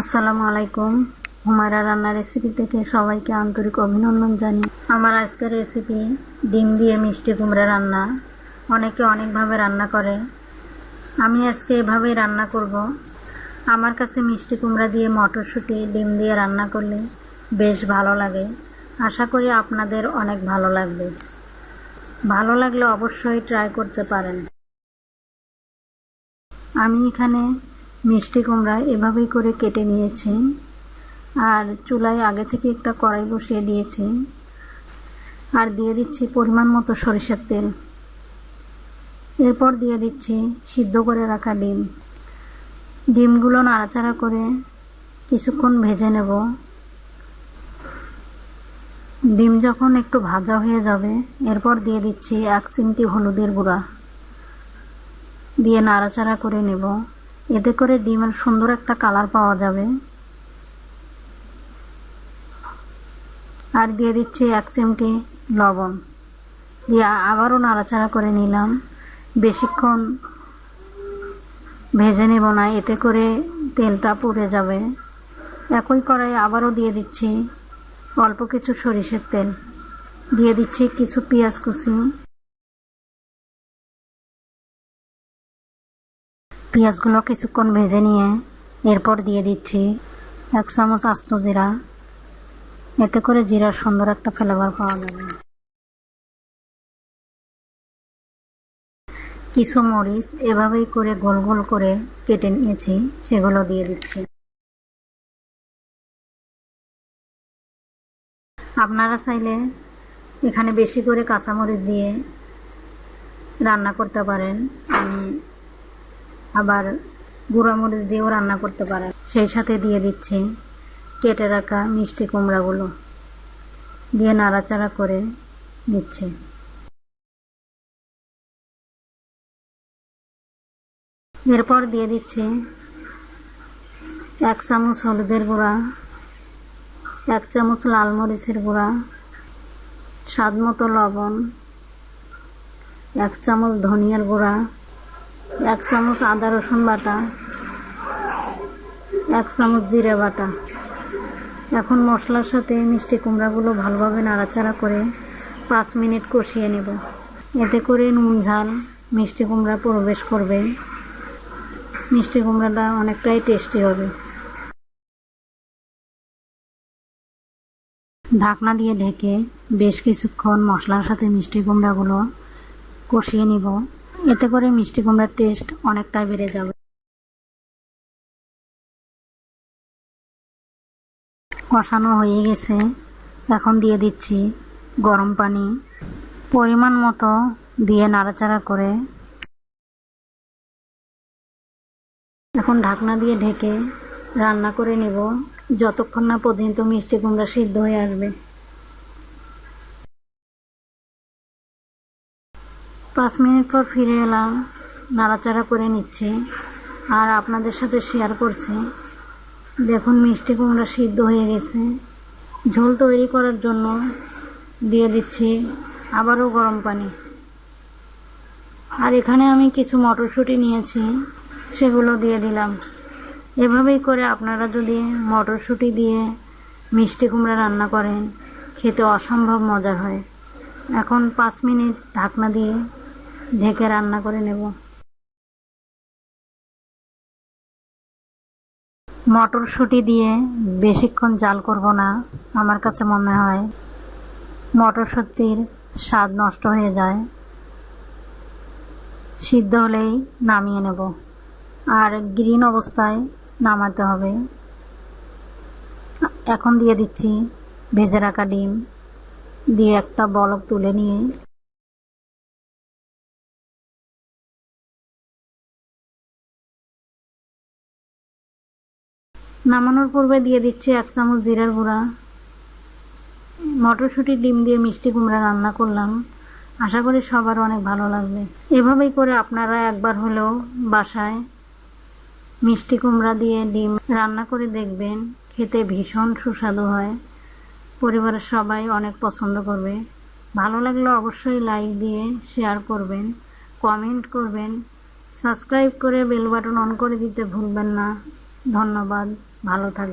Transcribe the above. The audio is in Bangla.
আসসালামু আলাইকুম। হুমায়রা রান্নার রেসিপি থেকে সবাইকে আন্তরিক অভিনন্দন জানি আমার আজকের রেসিপি ডিম দিয়ে মিষ্টি কুমড়া রান্না। অনেকে অনেকভাবে রান্না করে। আমি আজকে এভাবেই রান্না করব। আমার কাছে মিষ্টি কুমড়া দিয়ে মটরশুঁটি, ডিম দিয়ে রান্না করলে বেশ ভালো লাগে। আশা করি আপনাদের অনেক ভালো লাগবে। ভালো লাগলে অবশ্যই ট্রাই করতে পারেন। আমি এখানে মিষ্টি কুমড়া এভাবেই করে কেটে নিয়েছি আর চুলায় আগে থেকে একটা কড়াই বসিয়ে দিয়েছি। আর দিয়ে দিচ্ছি পরিমাণ মতো সরিষার তেল। এরপর দিয়ে দিচ্ছি সিদ্ধ করে রাখা ডিম। ডিমগুলো নাড়াচাড়া করে কিছুক্ষণ ভেজে নেব। ডিম যখন একটু ভাজা হয়ে যাবে, এরপর দিয়ে দিচ্ছি এক চিমটি হলুদের গুঁড়া। দিয়ে নাড়াচাড়া করে নেব। এতে করে ডিমের সুন্দর একটা কালার পাওয়া যাবে। আর দিয়ে দিচ্ছি এক চিমটি লবণ। দিয়ে আবারও নাড়াচাড়া করে নিলাম। বেশিক্ষণ ভেজে নেব না, এতে করে তেলটা পুড়ে যাবে। একই কড়াই আবারও দিয়ে দিচ্ছি অল্প কিছু সরিষের তেল। দিয়ে দিচ্ছি কিছু পেঁয়াজ কুচি। পেঁয়াজগুলো কিছুক্ষণ ভেজে নিয়ে এরপর দিয়ে দিচ্ছি এক চামচ আস্ত জিরা। এতে করে জিরার সুন্দর একটা ফ্লেভার পাওয়া যাবে। কিছু মরিচ এভাবেই করে গোল গোল করে কেটে নিয়েছি, সেগুলো দিয়ে দিচ্ছি। আপনারা চাইলে এখানে বেশি করে কাঁচামরিচ দিয়ে রান্না করতে পারেন। আমি আবার গুঁড়া মরিচ দিয়েও রান্না করতে পারেন সেই সাথে দিয়ে দিচ্ছি কেটে রাখা মিষ্টি কুমড়াগুলো। দিয়ে নাড়াচাড়া করে নিচ্ছে। এরপর দিয়ে দিচ্ছি এক চামচ হলুদের গুঁড়া, এক চামচ লাল মরিচের গুঁড়া, স্বাদ মতো লবণ, এক চামচ ধনিয়ার গুঁড়া এক চামচ আদা রসুন বাটা, এক চামচ জিরে বাটা। এখন মশলার সাথে মিষ্টি কুমড়াগুলো ভালোভাবে নাড়াচাড়া করে পাঁচ মিনিট কষিয়ে নেব। এতে করে নুন, ঝাল, মিষ্টি কুমড়া প্রবেশ করবে। মিষ্টি কুমড়াটা অনেকটাই টেস্টি হবে। ঢাকনা দিয়ে ঢেকে বেশ কিছুক্ষণ মশলার সাথে মিষ্টি কুমড়াগুলো কষিয়ে নিব। এতে করে মিষ্টি কুমড়ার টেস্ট অনেকটাই বেড়ে যাবে। কষানো হয়ে গেছে। এখন দিয়ে দিচ্ছি গরম পানি। পরিমাণ মতো দিয়ে নাড়াচাড়া করে এখন ঢাকনা দিয়ে ঢেকে রান্না করে নেব। যতক্ষণ না পর্যন্ত মিষ্টি কুমড়া সিদ্ধ হয়ে আসবে। পাঁচ মিনিট পর ফিরে এলাম, নাড়াচাড়া করে নিচ্ছি আর আপনাদের সাথে শেয়ার করছি। দেখুন মিষ্টি কুমড়া সিদ্ধ হয়ে গেছে। ঝোল তৈরি করার জন্য দিয়ে দিচ্ছি আবারও গরম পানি। আর এখানে আমি কিছু মটরশুঁটি নিয়েছি, সেগুলো দিয়ে দিলাম। এভাবেই করে আপনারা যদি মটরশুঁটি দিয়ে মিষ্টি কুমড়া রান্না করেন, খেতে অসম্ভব মজা হয়। এখন পাঁচ মিনিট ঢাকনা দিয়ে ঢেকে রান্না করে নেব। মটরশুঁটি দিয়ে বেশিক্ষণ জাল করব না, আমার কাছে মনে হয় মটরশুঁটির স্বাদ নষ্ট হয়ে যায়। সিদ্ধ হলেই নামিয়ে নেব। আর গ্রিন অবস্থায় নামাতে হবে। এখন দিয়ে দিচ্ছি ভেজে রাখা ডিম। দিয়ে একটা বলক তুলে নিয়ে নামানোর পূর্বে দিয়ে দিচ্ছি এক চামচ জিরার গুঁড়া। মটরশুঁটি, ডিম দিয়ে মিষ্টি কুমড়া রান্না করলাম। আশা করি সবার অনেক ভালো লাগবে। এভাবেই করে আপনারা একবার হলেও বাসায় মিষ্টি কুমড়া দিয়ে ডিম রান্না করে দেখবেন, খেতে ভীষণ সুস্বাদু হয়। পরিবারের সবাই অনেক পছন্দ করবে। ভালো লাগলে অবশ্যই লাইক দিয়ে শেয়ার করবেন কমেন্ট করবেন সাবস্ক্রাইব করে বেল বাটন অন করে দিতে ভুলবেন না। ধন্যবাদ। ভালো থাকবে